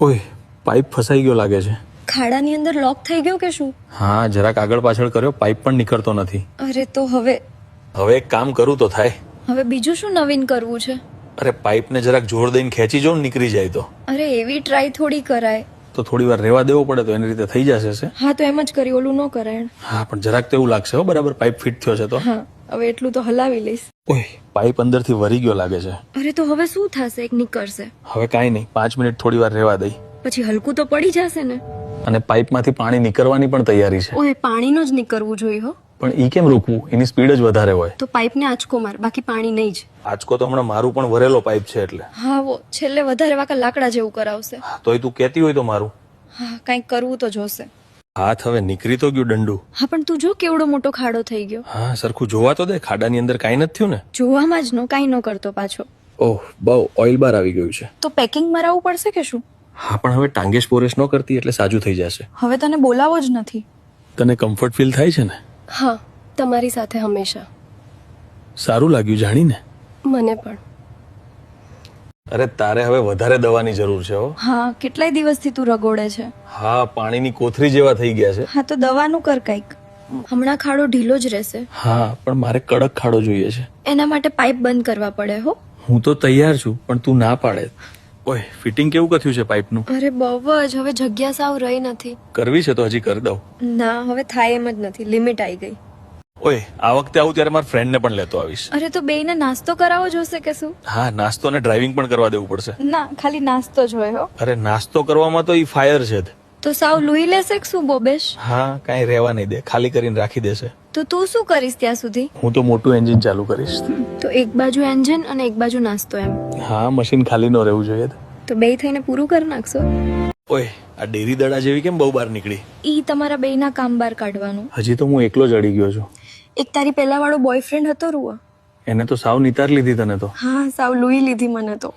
ઓય પાઇપ ફસાઈ ગયો લાગે છે. ખાડાની અંદર લોક થઈ ગયો કે શું? હા જરાક આગળ પાછળ કર્યો પાઇપ પણ નીકળતો નથી. અરે તો હવે હવે એક કામ કરું તો થાય. હવે બીજું શું નવીન કરવું છે? અરે પાઇપને જરાક જોર દઈને ખેંચી જો ને નીકળી જાય તો. અરે એવી ટ્રાય થોડી કરાય. તો થોડી વાર રહેવા દેવો પડે તો એની રીતે થઈ જશે છે હા તો એમ જ કરી ઓલું ન કરાય. હા પણ જરાક તો એવું લાગશે હો બરાબર પાઇપ ફિટ થયો છે તો. હા. હવે એટલું તો હલાવી લઈશ. ઓય પાઇપ અંદરથી વરી ગયો લાગે છે. અરે તો હવે શું થશે? એક નીકળશે. હવે કાંઈ નહીં પાંચ મિનિટ થોડી વાર રહેવા દઈ. પછી હલકું તો પડી જશે ને. અને પાઇપમાંથી પાણી નીકળવાની પણ તૈયારી છે. ઓય પાણીનો જ નીકળવું જોઈએ હો. પણ ઈ કેમ રોકવું? એની સ્પીડ જ વધારે હોય. તો પાઇપને આંચકો માર બાકી પાણી નહીં જ. આજકો તો હમણાં મારું પણ વરેલો પાઇપ છે એટલે. હા વો છેલ્લે વધારે વાકા લાકડા જેવું કરાવશે. તોય તું કહેતી હોય તો મારું. હા કંઈક કરવું તો જોશે. હાથ હવે નીકળી તો ગયું દંડુ. હા પણ તું જો કેવડો મોટો ખાડો થઈ ગયો. હા સરખું જોવા તો દે ખાડાની અંદર કાંઈ નથી થયું ને? જોવામાં જ નો કાંઈ ન કરતો પાછો. ઓહ બહુ ઓઇલ બાર આવી ગયું છે. તો પેકિંગ મરાવવું પડશે કે શું? હા પણ હવે ટાંગેશ પોરેશ ન કરતી એટલે સાજું થઈ જશે. હવે તને બોલાવો જ નથી. તને કમ્ફર્ટ ફીલ થાય છે ને? હા તમારી સાથે હંમેશા. સારું લાગ્યું જાણીને? મને પણ. અરે તારે હવે વધારે દવાની જરૂર છે હો. હા કેટલાય દિવસથી તું રગોડે છે? હા પાણીની કોથરી જેવા થઈ ગયા છે. હા તો દવાનું કર કંઈક. હમણાં ખાડો ઢીલો જ રહેશે. હા પણ મારે કડક ખાડો જોઈએ છે. એના માટે પાઇપ બંધ કરવા પડે હો. હું તો તૈયાર છું પણ તું ના પાડે. ઓય ફિટિંગ કેવું કથ્યું છે પાઇપનું? અરે બહુ જ. હવે જગ્યા સાવ રહી નથી. કરવી છે તો હજી કરી દઉં. ના હવે થાય એમ જ નથી. લિમિટ આવી ગઈ. ઓય આ વખતે આવું ત્યારે મારા ફ્રેન્ડને પણ લેતો આવીશ. અરે તો બેયને નાસ્તો કરાવો જોશે કે શું? હા નાસ્તો ને ડ્રાઇવિંગ પણ કરવા દેવું પડશે. ના ખાલી નાસ્તો જ હોય હો. અરે નાસ્તો કરવામાં તો ઈ ફાયર છે જ. તો સાવ લુઈ લેશે કે શું બોબેશ? હા કાંઈ રહેવા નહીં દે ખાલી કરીને રાખી દેશે. તો તું શું કરીશ ત્યાં સુધી? હું તો મોટું એન્જિન ચાલુ કરીશ. તો એક બાજુ એન્જિન અને એક બાજુ નાસ્તો એમ. હા મશીન ખાલી ન રહેવું જોઈએ તો બે થઈને પૂરું કરી નાખશો? ઓય આ ડેરી દડા જેવી કેમ બહુ બહાર નીકળી? ઈ તમારા બેયના કામ બહાર કાઢવાનું. હજી તો હું એકલો જ અડી ગયો છું. એક તારી પહેલા વાળો બોયફ્રેન્ડ હતો રૂઆ. એને તો સાવ નિતાર લીધી તને તો. હા સાવ લુઈ લીધી મને તો.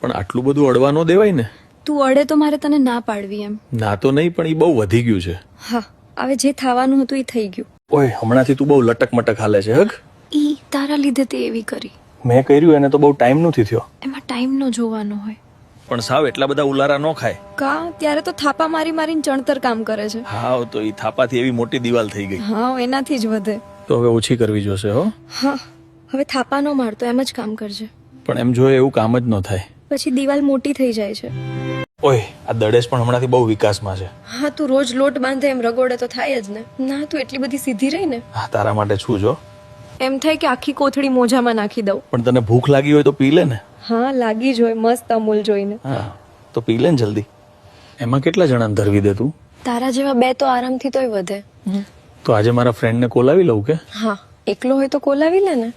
પણ આટલું બધું અડવા ન દેવાય ને? તું અડે તો મારે તને ના પાડવી એમ. ના તો નહીં પણ એ બહુ વધી ગયું છે. હા હવે જે થવાનું હતું એ થઈ ગયું. ઓય હમણાંથી તું બહુ લટક મટક હાલે છે હગ? ઈ તારા લીધે તે એવી કરી. મેં કર્યું એને તો બહુ ટાઈમ નથી થયો. એમાં ટાઈમ નો જોવાનો હોય. પણ સાવ એટલા બધા ઉલારા ન ખાય. કા ત્યારે તો થાપા મારી મારીને ચણતર કામ કરે છે. હા તો એ થાપાથી એવી મોટી દિવાલ થઈ ગઈ. હા એનાથી જ વધે. તો હવે ઓછી કરવી જોશે હો. હા હવે થાપા નો મારતો એમ જ કામ કરજે. પણ એમ જોઈએ એવું કામ જ ન થાય. પછી દિવાલ મોટી થઈ જાય છે. ઓય આ દડેશ પણ હમણાંથી બહુ વિકાસમાં છે. હા તું રોજ લોટ બાંધે એમ રગોડે તો થાય જ ને. ના તું એટલી બધી સીધી રહી ને. હા તારા માટે છું જો એમ થાય કે આખી કોથળી મોજામાં નાખી દઉં. પણ તને ભૂખ લાગી હોય તો પી લે ને. હા લાગી જ હોય મસ્ત અમૂલ જોઈને. હા તો પી લે ને જલ્દી. એમાં કેટલા જણાને ધરવી દે તું? તારા જેવા બે તો આરામથી તોય વધે. તો આજે મારા ફ્રેન્ડને કોલાવી લઉં કે? હા એકલો હોય તો કોલાવી લે ને.